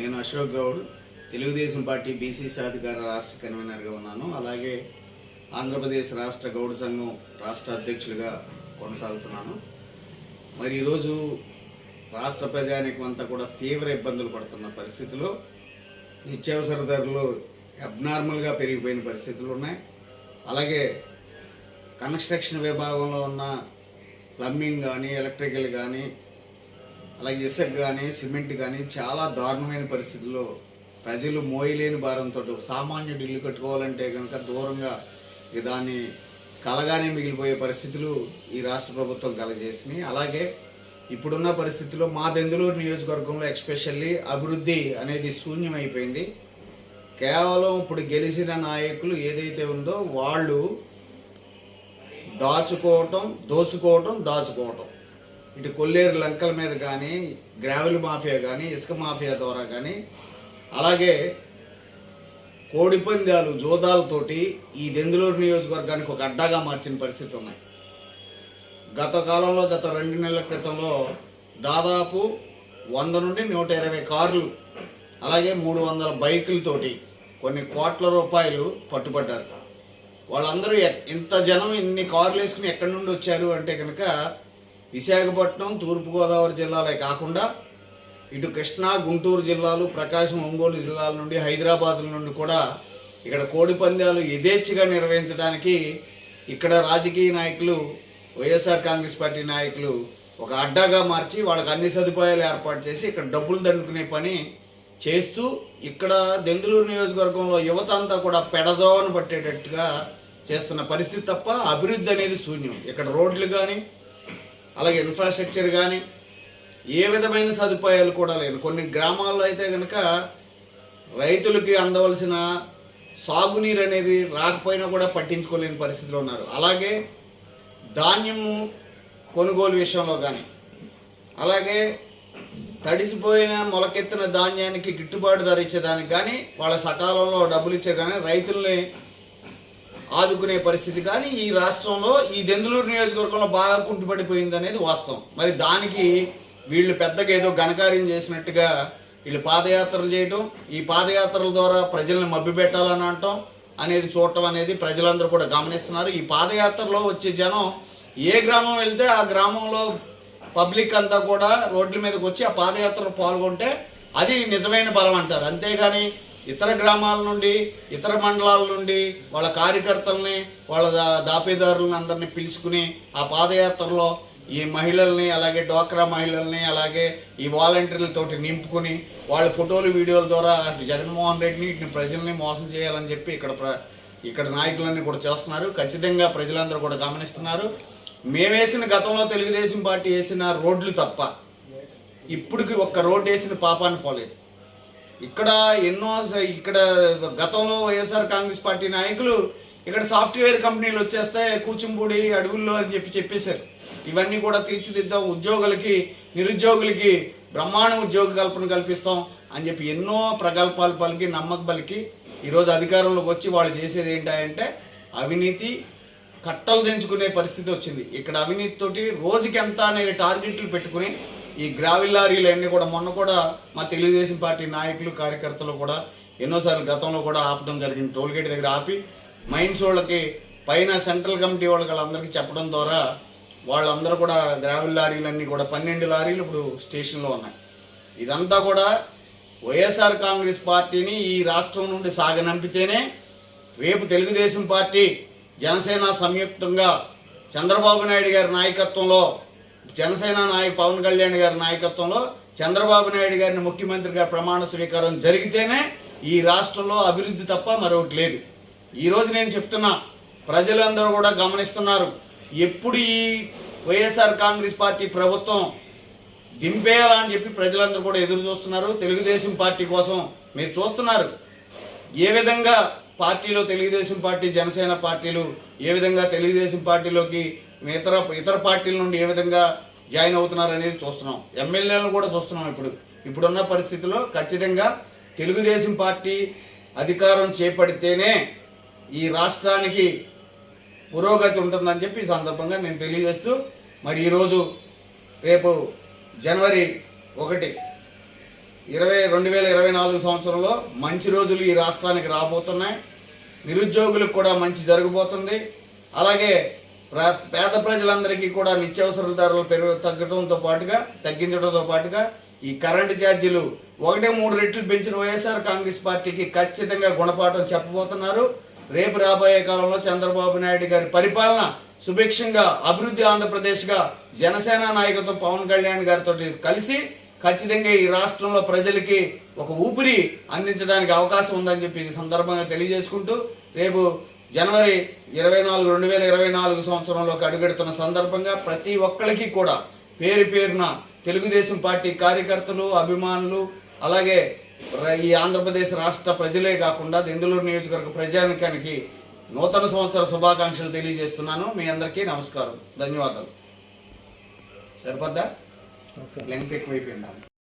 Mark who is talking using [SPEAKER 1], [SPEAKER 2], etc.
[SPEAKER 1] నేను Ashok Goud Telugu Desam party BC సాధికార రాష్ట్ర కన్వీనర్గా ఉన్నాను. అలాగే ఆంధ్రప్రదేశ్ రాష్ట్ర గౌడ సంఘం రాష్ట్ర అధ్యక్షులుగా కొనసాగుతున్నాను. మరి ఈరోజు రాష్ట్ర ప్రజానికం అంతా కూడా తీవ్ర ఇబ్బందులు పడుతున్న పరిస్థితిలో నిత్యావసర ధరలు అబ్నార్మల్గా పెరిగిపోయిన పరిస్థితులు ఉన్నాయి. అలాగే కన్స్ట్రక్షన్ విభాగంలో ఉన్న ప్లంబింగ్ కానీ ఎలక్ట్రికల్ కానీ అలాగే ఇసుక కానీ సిమెంట్ కానీ చాలా దారుణమైన పరిస్థితుల్లో ప్రజలు మోయలేని భారంతో ఒక సామాన్యుడు ఇల్లు కట్టుకోవాలంటే కనుక దూరంగా దాన్ని కలగానే మిగిలిపోయే పరిస్థితులు ఈ రాష్ట్ర ప్రభుత్వం కలగజేసినాయి అలాగే ఇప్పుడున్న పరిస్థితుల్లో మా దెందులూరు నియోజకవర్గంలో ఎక్స్పెషల్లీ అభివృద్ధి అనేది శూన్యమైపోయింది. కేవలం ఇప్పుడు గెలిచిన నాయకులు ఏదైతే ఉందో వాళ్ళు దాచుకోవటం దోచుకోవటం దాచుకోవటం. ఇటు కొల్లేరు లంకల మీద కానీ గ్రావెల్ మాఫియా కానీ ఇసుక మాఫియా ద్వారా కానీ అలాగే కోడిపందాలు జోదాలతోటి ఈ దెందులూరు నియోజకవర్గానికి ఒక అడ్డాగా మార్చిన పరిస్థితి ఉన్నాయి. గత కాలంలో గత రెండు నెలల క్రితంలో దాదాపు వంద నుండి నూట ఇరవై కార్లు అలాగే మూడు వందల బైకులతోటి కొన్ని కోట్ల రూపాయలు పట్టుబడ్డారు. వాళ్ళందరూ ఇంత జనం ఇన్ని కార్లు వేసుకుని ఎక్కడి నుండి వచ్చారు అంటే కనుక విశాఖపట్నం తూర్పుగోదావరి జిల్లాలే కాకుండా ఇటు కృష్ణా గుంటూరు జిల్లాలు ప్రకాశం ఒంగోలు జిల్లాల నుండి హైదరాబాద్ నుండి కూడా ఇక్కడ కోడి పందాలు యథేచ్ఛగా నిర్వహించడానికి ఇక్కడ రాజకీయ నాయకులు వైఎస్ఆర్ కాంగ్రెస్ పార్టీ నాయకులు ఒక అడ్డాగా మార్చి వాళ్ళకి అన్ని సదుపాయాలు ఏర్పాటు చేసి ఇక్కడ డబ్బులు దండుకునే పని చేస్తూ ఇక్కడ దెందులూరు నియోజకవర్గంలో యువత అంతా కూడా పెడదోవను పట్టేటట్టుగా చేస్తున్న పరిస్థితి తప్ప అభివృద్ధి అనేది శూన్యం. ఇక్కడ రోడ్లు కానీ అలాగే ఇన్ఫ్రాస్ట్రక్చర్ కానీ ఏ విధమైన సదుపాయాలు కూడా లేవు. కొన్ని గ్రామాల్లో అయితే కనుక రైతులకి అందవలసిన సాగునీరు అనేది రాకపోయినా కూడా పట్టించుకోలేని పరిస్థితిలో ఉన్నారు. అలాగే ధాన్యము కొనుగోలు విషయంలో కానీ అలాగే తడిసిపోయిన మొలకెత్తిన ధాన్యానికి గిట్టుబాటు ధర ఇచ్చేదానికి కానీ వాళ్ళ సకాలంలో డబ్బులు ఇచ్చే కానీ రైతుల్ని ఆదుకునే పరిస్థితి. కానీ ఈ రాష్ట్రంలో ఈ దెందులూరు నియోజకవర్గంలో బాగా కుంటుపడిపోయింది అనేది వాస్తవం. మరి దానికి వీళ్ళు పెద్దగా ఏదో ఘనకార్యం చేసినట్టుగా వీళ్ళు పాదయాత్రలు చేయటం ఈ పాదయాత్రల ద్వారా ప్రజల్ని మభ్యపెట్టాలని అనటం అనేది చూడటం అనేది ప్రజలందరూ కూడా గమనిస్తున్నారు. ఈ పాదయాత్రలో వచ్చే జనం ఏ గ్రామం వెళ్తే ఆ గ్రామంలో పబ్లిక్ అంతా కూడా రోడ్ల మీదకి వచ్చి ఆ పాదయాత్రలో పాల్గొంటే అది నిజమైన బలం అంటారు. అంతేగాని ఇతర గ్రామాల నుండి ఇతర మండలాల నుండి వాళ్ళ కార్యకర్తల్ని వాళ్ళ దా- దాపేదారులను అందరినీ పిలుచుకుని ఆ పాదయాత్రలో ఈ మహిళల్ని అలాగే డ్వాక్రా మహిళల్ని అలాగే ఈ వాలంటీర్లతోటి నింపుకుని వాళ్ళ ఫోటోలు వీడియోల ద్వారా అటు జగన్మోహన్ రెడ్డిని ఇటు ప్రజల్ని మోసం చేయాలని చెప్పి ఇక్కడ ప్ర ఇక్కడ నాయకులన్నీ కూడా చేస్తున్నారు. ఖచ్చితంగా ప్రజలందరూ కూడా గమనిస్తున్నారు. మేమేసిన గతంలో తెలుగుదేశం పార్టీ వేసిన రోడ్లు తప్ప ఇప్పటికి ఒక్క రోడ్డు వేసిన పాపాన్ని పోలేదు. ఇక్కడ ఎన్నో ఇక్కడ గతంలో వైఎస్ఆర్ కాంగ్రెస్ పార్టీ నాయకులు ఇక్కడ సాఫ్ట్వేర్ కంపెనీలు వచ్చేస్తే కూచింపూడి అడవుల్లో అని చెప్పి చెప్పేశారు. ఇవన్నీ కూడా తీర్చిదిద్దాం ఉద్యోగులకి నిరుద్యోగులకి బ్రహ్మాండ ఉద్యోగ కల్పన కల్పిస్తాం అని చెప్పి ఎన్నో ప్రగల్భాలు పలికి నమ్మక పలికి ఈరోజు అధికారంలోకి వచ్చి వాళ్ళు చేసేది ఏంటంటే అవినీతి కట్టలు దించుకునే పరిస్థితి వచ్చింది. ఇక్కడ అవినీతితోటి రోజుకి ఎంత అనే టార్గెట్లు పెట్టుకుని ఈ గ్రావిల్ లారీలు అన్నీ కూడా మొన్న కూడా మా తెలుగుదేశం పార్టీ నాయకులు కార్యకర్తలు కూడా ఎన్నోసార్లు గతంలో కూడా ఆపడం జరిగింది. టోల్గేట్ దగ్గర ఆపి మైన్స్ వాళ్ళకి పైన సెంట్రల్ కమిటీ వాళ్ళకి వాళ్ళందరికీ చెప్పడం ద్వారా వాళ్ళందరూ కూడా గ్రావిల్ లారీలన్నీ కూడా పన్నెండు లారీలు ఇప్పుడు స్టేషన్లో ఉన్నాయి. ఇదంతా కూడా వైఎస్ఆర్ కాంగ్రెస్ పార్టీని ఈ రాష్ట్రం నుండి సాగనంపితేనే రేపు తెలుగుదేశం పార్టీ జనసేన సంయుక్తంగా చంద్రబాబు నాయుడు గారి నాయకత్వంలో జనసేన నాయకు పవన్ కళ్యాణ్ గారి నాయకత్వంలో చంద్రబాబు నాయుడు గారిని ముఖ్యమంత్రిగా ప్రమాణ స్వీకారం జరిగితేనే ఈ రాష్ట్రంలో అభివృద్ధి తప్ప మరొకటి లేదు. ఈరోజు నేను చెప్తున్నా ప్రజలందరూ కూడా గమనిస్తున్నారు. ఎప్పుడు ఈ వైఎస్ఆర్ కాంగ్రెస్ పార్టీ ప్రభుత్వం దింపేయాలని చెప్పి ప్రజలందరూ కూడా ఎదురు చూస్తున్నారు. తెలుగుదేశం పార్టీ కోసం మీరు చూస్తున్నారు. ఏ విధంగా పార్టీలో తెలుగుదేశం పార్టీ జనసేన పార్టీలు ఏ విధంగా తెలుగుదేశం పార్టీలోకి ఇతర ఇతర పార్టీల నుండి ఏ విధంగా జాయిన్ అవుతున్నారు అనేది చూస్తున్నాం. ఎమ్మెల్యేలను కూడా చూస్తున్నాం ఇప్పుడు. ఇప్పుడున్న పరిస్థితిలో ఖచ్చితంగా తెలుగుదేశం పార్టీ అధికారం చేపడితేనే ఈ రాష్ట్రానికి పురోగతి ఉంటుందని చెప్పి ఈ సందర్భంగా నేను తెలియజేస్తూ మరి ఈరోజు రేపు జనవరి ఒకటి ఇరవై రెండు వేల ఇరవై నాలుగు సంవత్సరంలో మంచి రోజులు ఈ రాష్ట్రానికి రాబోతున్నాయి. నిరుద్యోగులకు కూడా మంచి జరగబోతుంది. అలాగే పేద ప్రజలందరికీ కూడా నిత్యావసర ధరలు పెరుగు తగ్గడంతో పాటుగా తగ్గించడంతో పాటుగా ఈ కరెంటు ఛార్జీలు ఒకటే మూడు రెట్లు పెంచిన వైఎస్ఆర్ కాంగ్రెస్ పార్టీకి ఖచ్చితంగా గుణపాఠం చెప్పబోతున్నారు. రేపు రాబోయే కాలంలో చంద్రబాబు నాయుడు గారి పరిపాలన సుభిక్షంగా అభివృద్ధి ఆంధ్రప్రదేశ్గా జనసేన నాయకత్వం పవన్ కళ్యాణ్ గారితో కలిసి ఖచ్చితంగా ఈ రాష్ట్రంలో ప్రజలకి ఒక ఊపిరి అందించడానికి అవకాశం ఉందని చెప్పి సందర్భంగా తెలియజేసుకుంటూ రేపు జనవరి ఇరవై నాలుగు రెండు వేల ఇరవై నాలుగు సంవత్సరంలోకి అడుగెడుతున్న సందర్భంగా ప్రతి ఒక్కరికి కూడా పేరు పేరున తెలుగుదేశం పార్టీ కార్యకర్తలు అభిమానులు అలాగే ఈ ఆంధ్రప్రదేశ్ రాష్ట్ర ప్రజలే కాకుండా దెందులూరు నియోజకవర్గ ప్రజానికానికి నూతన సంవత్సర శుభాకాంక్షలు తెలియజేస్తున్నాను. మీ అందరికీ నమస్కారం. ధన్యవాదాలు. సరిపోద్దా? లెంగ్త్ ఎక్కువైపోయిందా.